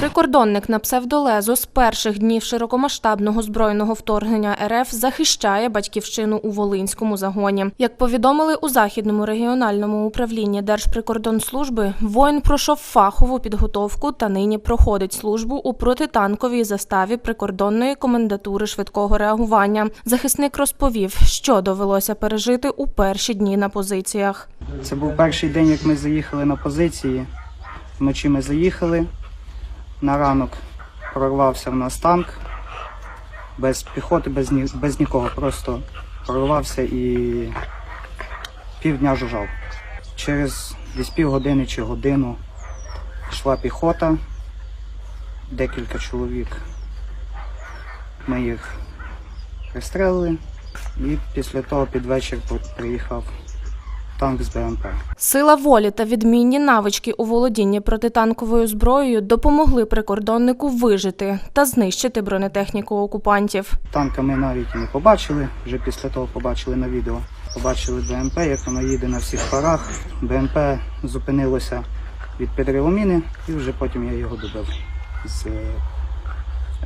Прикордонник на псевдолезо з перших днів широкомасштабного збройного вторгнення РФ захищає батьківщину у Волинському загоні. Як повідомили у західному регіональному управлінні Держприкордонслужби, воїн пройшов фахову підготовку та нині проходить службу у протитанковій заставі прикордонної комендатури швидкого реагування. Захисник розповів, що довелося пережити у перші дні на позиціях. Це був перший день, як ми заїхали на позиції. Вночі ми заїхали. На ранок прорвався в нас танк. Без піхоти, без, ні, без нікого. Просто прорвався і півдня жужжав. Через десь півгодини чи годину йшла піхота, декілька чоловік. Ми їх пристрелили і після того під вечір приїхав танк з БМП. Сила волі та відмінні навички у володінні протитанковою зброєю допомогли прикордоннику вижити та знищити бронетехніку окупантів. Танка ми навіть і не побачили, вже після того побачили на відео. Побачили БМП, як воно їде на всіх парах. БМП зупинилося від підриву міни, і вже потім я його добив з е,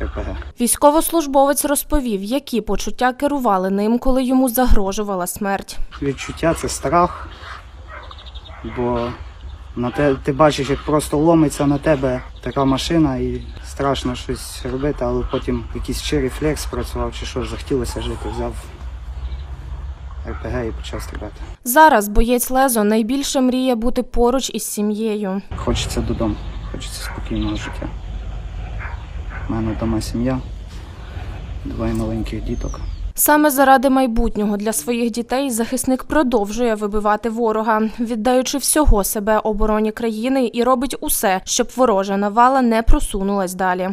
РПГ. Військовослужбовець розповів, які почуття керували ним, коли йому загрожувала смерть. Відчуття це страх, бо на те, ти бачиш, як просто ломиться на тебе така машина і страшно щось робити, але потім якийсь чи рефлекс працював, чи що захотілося жити, взяв РПГ і почав стріляти. Зараз боєць Лезо найбільше мріє бути поруч із сім'єю. Хочеться додому, хочеться спокійного життя. У мене вдома сім'я, двоє маленьких діток. Саме заради майбутнього для своїх дітей захисник продовжує вибивати ворога, віддаючи всього себе обороні країни і робить усе, щоб ворожа навала не просунулась далі.